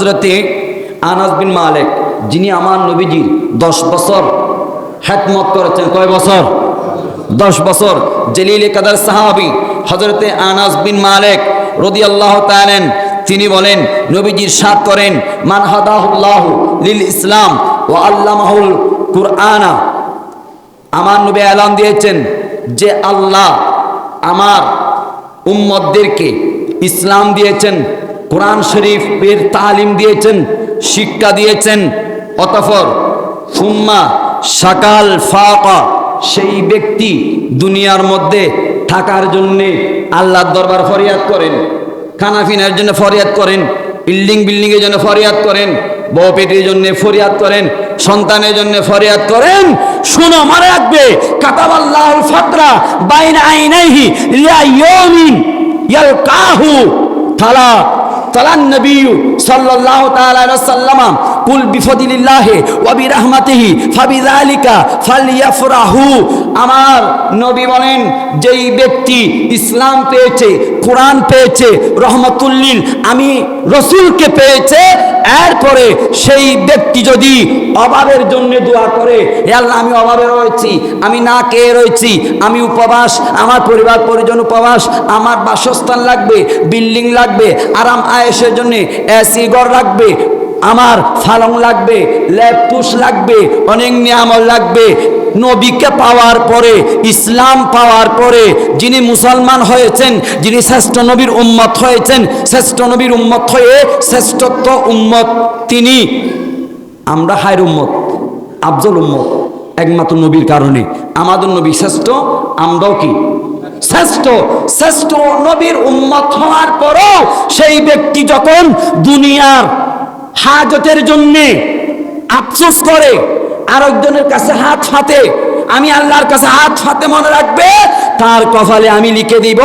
হজরতে আনাস বিন মালেক, যিনি আমার নবীজি দশ বছর হ্যাকমত করেছেন। কয় বছর? দশ বছর। জলিল কাদার সাহাবি হজরতে আনাস বিন মালেক রদি আল্লাহ তালেন তিনি বলেন, নবীজির সাত করেন, মান হাদাহুল্লাহ লিল ইসলাম ও আল্লামাহুল কুরআনা। আমার নবী এলান দিয়েছেন যে আল্লাহ আমার উম্মদদেরকে ইসলাম দিয়েছেন। কোরআন শরীফের তালিম দিয়েছেন, শিক্ষা দিয়েছেন অতফর সুম্মা সাকাল ফাকা, সেই ব্যক্তি দুনিয়ার মধ্যে থাকার জন্যে আল্লাহর দরবার ফরিয়াদ করেন খানাফিনার জন্য ফরিয়াদ করেন, বিল্ডিং বিল্ডিং এর জন্য ফরিয়াদ করেন, বউ পেটির জন্য ফরিয়াদ করেন, সন্তানের জন্য ফরিয়াদ করেন শুনো মনে রাখবে, কাতাবাল্লাহুল ফাতরা বাইনা আইনাইহি লা ইয়ামিন ইয়ালকাহু তালা তালান নবী সাল্লাল্লাহু তাআলা কুল বিফদিলিল্লাহি ওয়া বিরহমাতিহি ফাবিযালিকা ফালইয়াফরাহু আমার নবী বলেন, যেই ব্যক্তি ইসলাম পেয়েছে, কোরআন পেয়েছে রহমতুল্লিল আমি রসুলকে পেয়েছে, এরপরে সেই ব্যক্তি যদি অভাবের জন্য দোয়া করে আল্লাহ, আমি অভাবে রয়েছি, আমি না কে রয়েছি, আমি উপবাস, আমার পরিবার পরিজন উপবাস, আমার বাসস্থান লাগবে, বিল্ডিং লাগবে, আরাম আয়েসের জন্য এসি ঘর লাগবে, আমার ফালং লাগবে ল্যাপটুস লাগবে, অনেক নিয়ামল লাগবে। নবীকে পাওয়ার পরে, ইসলাম পাওয়ার পরে যিনি মুসলমান হয়েছেন, যিনি শ্রেষ্ঠ নবীর উম্মত হয়েছেন, শ্রেষ্ঠ নবীর উম্মত হয়ে শ্রেষ্ঠত্ব উম্মত তিনি। আমরা হায়ের উম্মত, আফজল উম্মত, একমাত্র নবীর কারণে। আমাদের নবী শ্রেষ্ঠ, আমরাও কি? শ্রেষ্ঠ শ্রেষ্ঠ নবীর উম্মত হওয়ার পরও সেই ব্যক্তি যখন দুনিয়ার হাজতের জন্যে আফসোস করে, আরেকজনের কাছে হাত ফাতে আমি আল্লাহর কাছে হাত ফাতে মনে রাখবে, তার কপালে আমি লিখে দিব,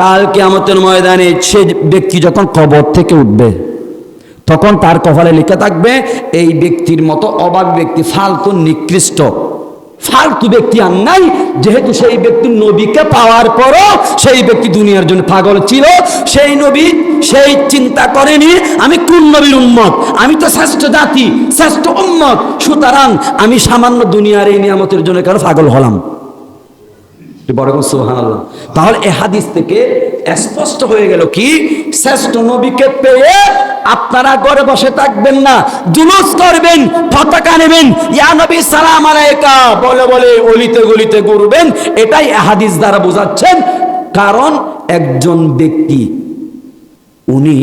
কাল কেয়ামতের ময়দানে সে ব্যক্তি যখন কবর থেকে উঠবে, তখন তার কপালে লিখে থাকবে, এই ব্যক্তির মতো অবাক ব্যক্তি, ফালতু, নিকৃষ্ট। ফালতু ব্যক্তি আর নাই। যেহেতু সেই ব্যক্তি নবীকে পাওয়ার পরও সেই ব্যক্তি দুনিয়ার জন্য পাগল ছিল, সেই নবী সেই চিন্তা করেনি, আমি কোন নবীর উম্মত? আমি তো শ্রেষ্ঠ জাতি, শ্রেষ্ঠ উম্মত। সুতরাং আমি সামান্য দুনিয়ার এই নিয়ামতের জন্য কেন পাগল হলাম? তাহলে এ হাদিস থেকে স্পষ্ট হয়ে গেল কি, শ্রেষ্ঠ নবীকে পেয়ে আপনারা ঘরে বসে থাকবেন না, জুলুস করবেন, পতাকা নেবেন, ইয়া নবী সালাম আলাইকা, বলে বলে অলিতে গলিতে ঘুরবেন, এটাই হাদিস দ্বারা বোঝাচ্ছেন। কারণ একজন ব্যক্তি, উনি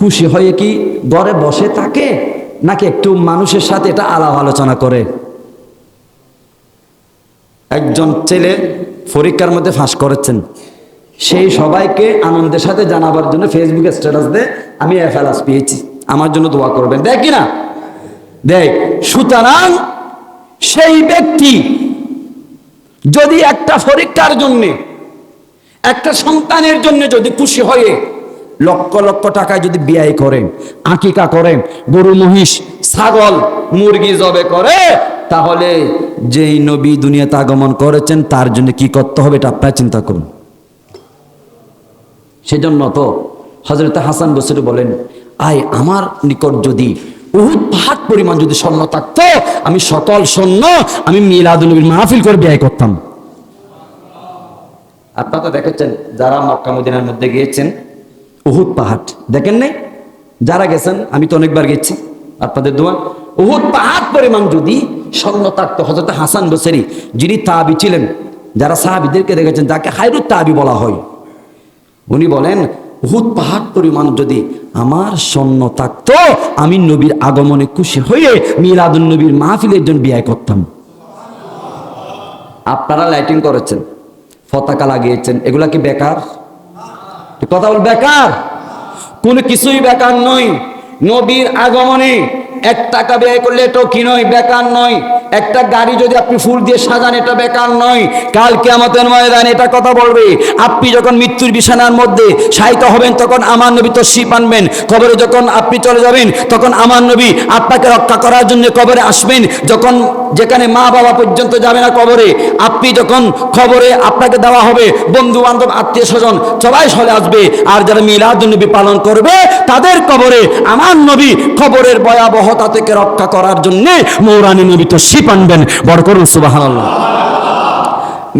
খুশি হয়ে কি ঘরে বসে থাকে, নাকি একটু মানুষের সাথে এটা আলাপ আলোচনা করে? একজন ছেলে পরীক্ষার মধ্যে ফাঁস করেছেন। সেই সবাইকে আনন্দের সাথে জানাবার জন্য ফেসবুকে স্ট্যাটাস দে আমি এফএলএস পেয়েছি। আমার জন্য দোয়া করবেন। দেখ কিনা দেখ, সুতরাং সেই ব্যক্তি যদি একটা পরীক্ষার জন্য, একটা সন্তানের জন্য যদি খুশি হয়ে লক্ষ লক্ষ টাকায় যদি ব্যয় করেন আকিকা করেন গরু মহিষ, ছাগল, মুরগি জবে করে, তাহলে যেই নবী দুনিয়াতে আগমন করেছেন, তার জন্য কি করতে হবে এটা আপনারা চিন্তা করুন। সেজন্য তো হজরত হাসান বসরে বলেন, আয় আমার নিকট যদি বহুত পাহাড় পরিমাণ যদি স্বর্ণ থাকতো, আমি সকল স্বর্ণ আমি মিলাদুলবীর মাহফিল করে ব্যয় করতাম। আপনারা তো দেখেছেন, যারা মক্কা মদিনার মধ্যে গিয়েছেন, উহুদ পাহাড়, দেখেন নাই? যারা গেছেন, আমি তো অনেকবার গেছি, আপনাদের দোয়া। উহুদ পাহাড় পরিমাণ যদি স্বর্ণ থাকতো হজরত হাসান বসেরি, যিনি তাবি ছিলেন, যারা সাহাবিদেরকে দেখেছেন, যাকে হাইরুত তাবি বলা হয়, উনি বলেন, উহুদ পাহাড় পরিমাণ যদি আমার স্বর্ণ থাকতো আমি নবীর আগমনে খুশি হয়ে মিলাদুল নবীর মাহফিলের জন্য বিয়ে করতাম। আপনারা লাইটিং করেছেন, পতাকা লাগিয়েছেন, এগুলা কি বেকার? কথা বল, বেকার? কোনো কিছুই বেকার নয়। নবীর আগমনে এক টাকা ব্যয় করলে এটাও কি নয় বেকার নয়। একটা গাড়ি যদি আপনি ফুল দিয়ে সাজান, এটা বেকার নয়। কাল কেয়ামতের ময়দান এটা কথা বলবে। আপনি যখন মৃত্যুর বিছানার মধ্যে শায়িত হবেন, তখন আমার নবী তশরিফ আনবেন কবরে যখন আপনি চলে যাবেন, তখন আমার নবী আপনাকে রক্ষা করার জন্য কবরে আসবেন। যখন যেখানে মা বাবা পর্যন্ত যাবে না কবরে, আপনি যখন খবরে আপনাকে দেওয়া হবে বন্ধু বান্ধব আত্মীয় স্বজন, সবাই চলে আসবে। আর যারা মিলাদ নবী পালন করবে, তাদের কবরে আমার নবী খবরের ভয়াবহতা থেকে রক্ষা করার জন্যে মৌরানী নবী তো শিপ আনবেন বড় করুন সুবাহ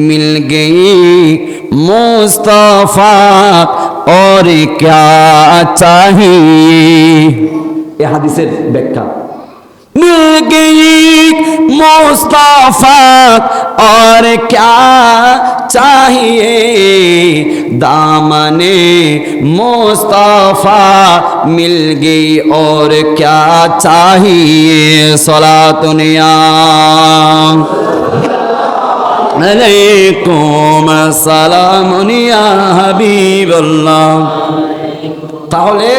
मिल गई मुस्तफा और क्या चाहिए এ হাদিসের ব্যাখ্যা मिल गई मुस्तफा और क्या चाहिए दामने मुस्तफा मिल गई और क्या चाहिए सलातुनिया আলাইকুম আসসালাম ইয়া হাবিবাল্লাহ তাহলে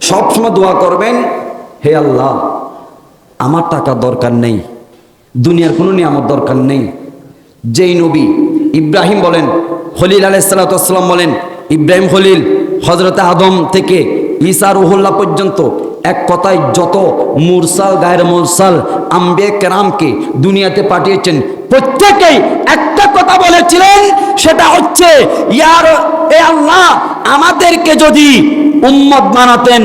সবসময় দোয়া করবেন হে আল্লাহ আমার টাকা দরকার নেই দুনিয়ার কোনো নিয়ামত দরকার নেই যেই নবী ইব্রাহিম বলেন, খলিল আলাইসালাম বলেন, ইব্রাহিম খলিল হজরত আদম থেকে ঈসা রুহুল্লাহ পর্যন্ত এক কথায় যত মুরসাল, গায়ের মুরসাল আম্বে কেরামকে দুনিয়াতে পাঠিয়েছেন, প্রত্যেকেই একটা কথা বলেছিলেন, সেটা হচ্ছে ইয়ার এ আল্লাহ, আমাদেরকে যদি উম্মত বানাতেন,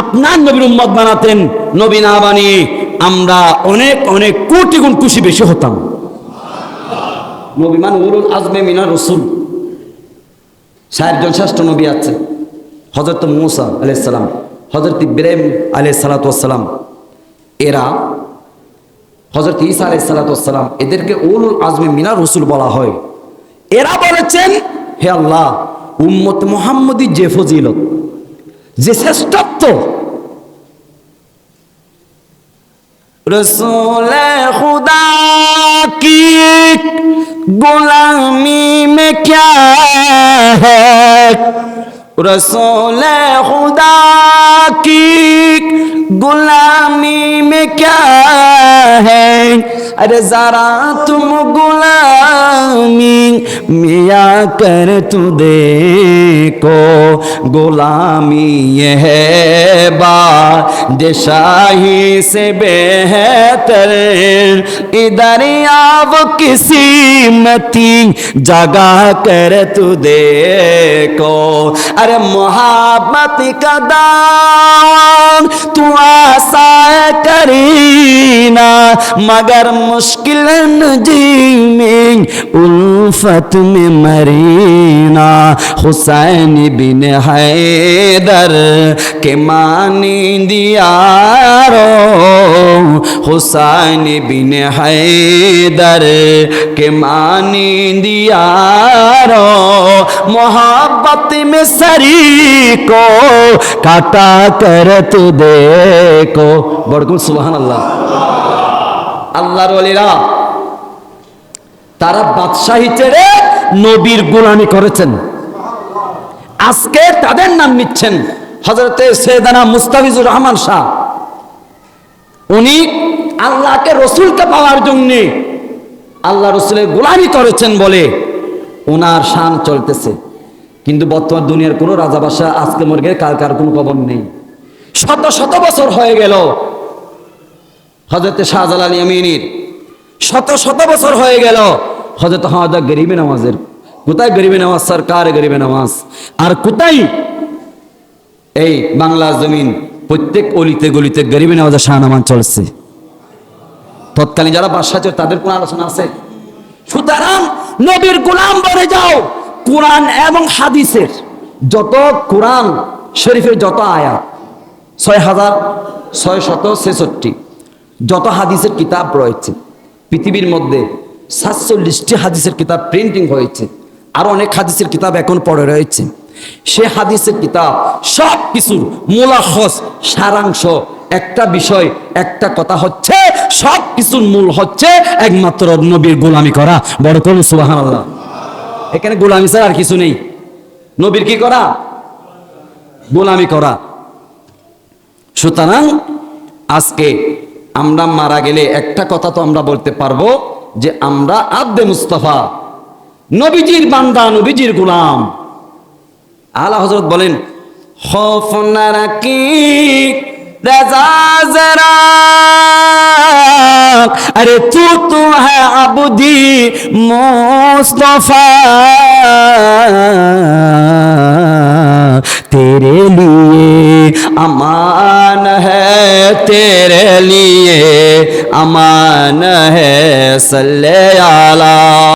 আপনার নবীর উম্মত বানাতেন, নবী না বানিয়ে আমরা অনেক অনেক কোটি গুণ খুশি বেশি হতাম। নবী মানে উরুল আজমে মিনা রসুল। ষাটজন শ্রেষ্ঠ নবী আছে। হজরত মুসা আলাইসালাম হজরত ইব্রাহিম আলাই সালাতাম এরা হজরত ঈসা আলাই সালাতাম এদেরকে উল আজমে মিনা রসুল বলা হয়। এরা বলেছেন, হে আল্লাহ, উম্মত মোহাম্মদী যে ফজিলত, যে শ্রেষ্ঠত্ব رسول خدا کی غلامی میں کیا ہے رسول خدا کی غلامی میں کیا ہے अरे जरा तुम गुलामी मिया कर तू देखो गुलामी ये है बादशाही से बेहतर इधर आव किसी मती जगह कर तू देखो अरे मोहब्बत का दाम तू आसा करीना मगर मुश्किल जी में उल्फत में मरीना हुसैन बिन हैदर के मानी दिया रो हुसैन बिन हैदर के मानी दिया रो मोहब्बत में सरी को काटा कर तू देखो बड़कुल सुबहान अल्लाह আল্লাহর ওলিরা, তারা বাদশাহী ছেড়ে নবীর গোলামি করেছেন। আজকে তাদের নাম নিচ্ছেন হজরতে সৈয়দানা মুস্তাফিজুর রহমান শাহ। উনি আল্লাহকে, রসুলকে পাওয়ার জন্য আল্লাহ রসুলের গোলামি করেছেন বলে ওনার শান চলতেছে। কিন্তু বর্তমান দুনিয়ার কোনো রাজা বাসা আজকে মর্গে কার কার কোনো খবর নেই। শত শত বছর হয়ে গেল হজরত শাহজালাল ইয়ামিনীর। শত শত বছর হয়ে গেল হজরত হাজা গরিবে নামাজের, কোথায় গরিবে নামাজ? সরকার গরিবে নামাজ। আর কোথায়? এই বাংলা জমিন, প্রত্যেক অলিতে গলিতে গরিবে নামাজের শাহ নামাজ চলছে। তৎকালীন যারা বাদশাহ ছিল, তাদের কোন আলোচনা আছে? সুতরাং নবীর গোলাম বনে যাও, কোরআন এবং হাদিসের যত কোরআন শরীফের যত আয়াত, ছয় হাজার ছয় শত ছেষট্টি। যত হাদিসের কিতাব রয়েছে, পৃথিবীর মধ্যে সাতচল্লিশটি হাদিসের কিতাব প্রিন্টিং হয়েছে, আর অনেক হাদিসের কিতাব এখন পড়ে রয়েছে। সে হাদিসের কিতাব সব কিছুর মূলাখস সারাংশ, একটা বিষয়, একটা কথা হচ্ছে সব কিছুর মূল হচ্ছে একমাত্র নবীর গোলামি করা। বড় কোন সুবাহান আল্লাহ এখানে গোলামি ছাড়া আর কিছু নেই। নবীর কি করা? গোলামি করা। সুতরাং আজকে আমরা মারা গেলে একটা কথা তো আমরা বলতে পারবো যে আমরা আব্দে মুস্তফা নবীজির বান্দা নবীজির গোলাম আলা হজরত বলেন খৌফ না রাখি रजा जरा अरे तू तो है अबदी मुस्तफा তেরে লিয়ে আমান হ্যাঁ তেরে লিয়ে আমান হ্যাঁ সাল্লাহ